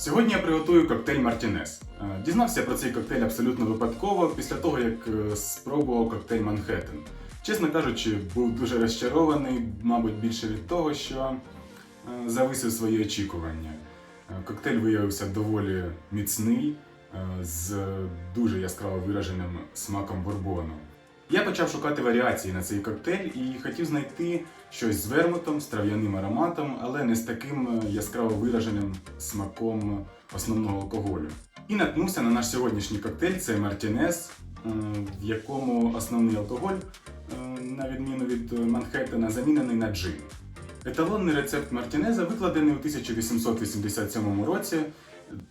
Сьогодні я приготую коктейль Мартінес. Е, Дізнався про цей коктейль абсолютно випадково після того, як е, спробував коктейль Манхеттен. Чесно кажучи, був дуже розчарований, мабуть, більше від того, що е, зависив свої очікування. Коктейль виявився доволі міцний, з дуже яскраво вираженим смаком бурбону. Я почав шукати варіації на цей коктейль і хотів знайти щось з вермутом, з трав'яним ароматом, але не з таким е, яскраво вираженим смаком основного алкоголю. І наткнувся на наш сьогоднішній коктейль це Мартінес, в якому основний алкоголь, е, на відміну від Манхеттена, замінений на джин. Еталонний рецепт Мартінеза викладений у 1887 році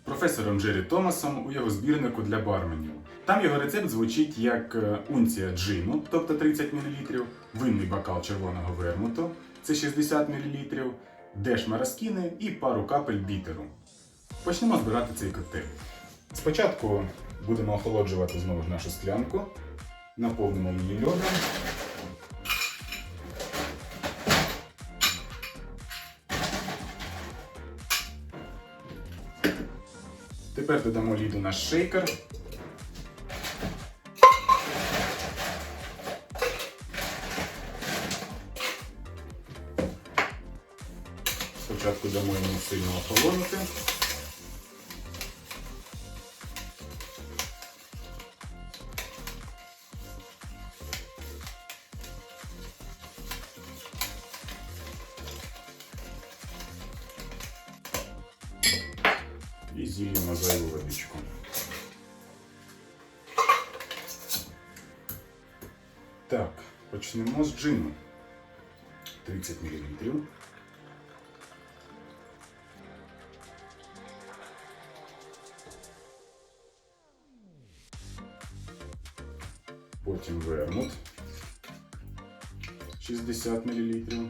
професором Джері Томасом у його збірнику для барменів. Там його рецепт звучить як е, унція джину, тобто 30 мл, винний бокал червоного вермуту, це 60 мл, деш мараскіни і пару капель бітеру. Почнемо збирати цей коктейль. Спочатку будемо охолоджувати знову ж нашу склянку, наповнимо її льодом. Тепер додамо ліду наш шейкер. Спочатку дамо йому сильно охолонути. І зільємо зайву водичку. Так, почнемо з джину. 30 мл. Потім вермут 60 мл.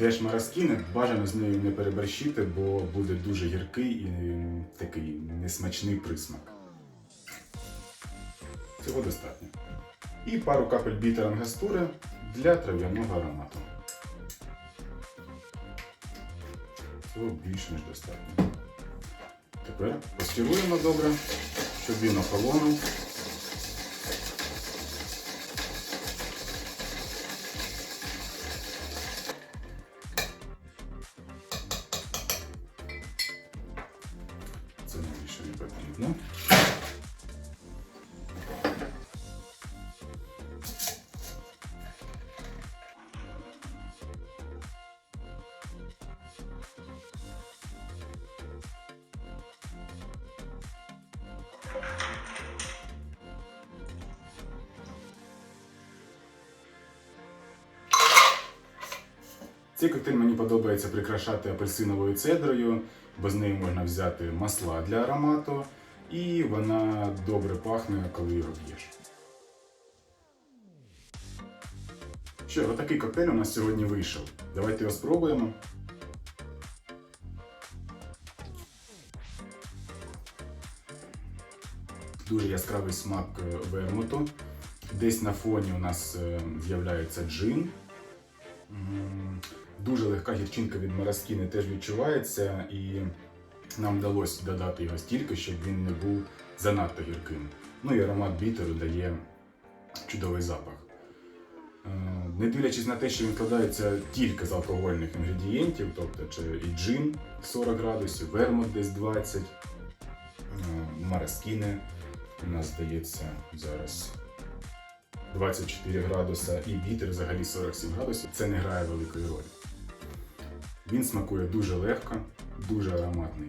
Деш мараскіни, бажано з нею не переборщити, бо буде дуже гіркий і такий несмачний присмак. Цього достатньо. І пару капель бітер ангастури для трав'яного аромату. Цього більш ніж достатньо. Тепер постіруємо добре, щоб він охолонув. Потрібно. Цей коктейль мені подобається прикрашати апельсиновою цедрою, бо з неї можна взяти масла для аромату, і вона добре пахне, коли його п'єш. Що, отакий коктейль у нас сьогодні вийшов. Давайте його спробуємо. Дуже яскравий смак е, вермуту. Десь на фоні у нас е, з'являється джин. Дуже легка гірчинка від мараскіни теж відчувається, і нам вдалося додати його стільки, щоб він не був занадто гірким. Ну і аромат бітеру дає чудовий запах. Е, Не дивлячись на те, що він складається тільки з алкогольних інгредієнтів, тобто це і джин 40 градусів, вермут десь 20, е, мараскіни у нас здається зараз 24 градуса і бітер взагалі 47 градусів. Це не грає великої ролі. Він смакує дуже легко, дуже ароматний.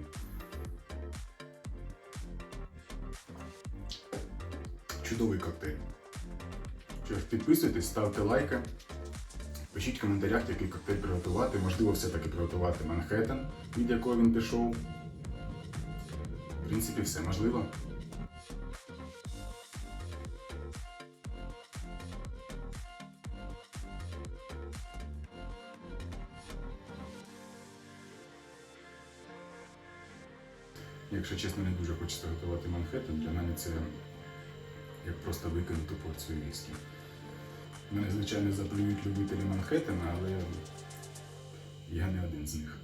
Чудовий коктейль. Підписуйтесь, ставте лайки, пишіть в коментарях, який коктейль приготувати. Можливо, все-таки приготувати Манхеттен, від якого він пішов. В принципі, все можливо. Якщо чесно, не дуже хочеться готувати Манхеттен, для мене це як просто викинуту порцію віскі. Мене, звичайно, заплюють любителі Манхеттена, але я не один з них.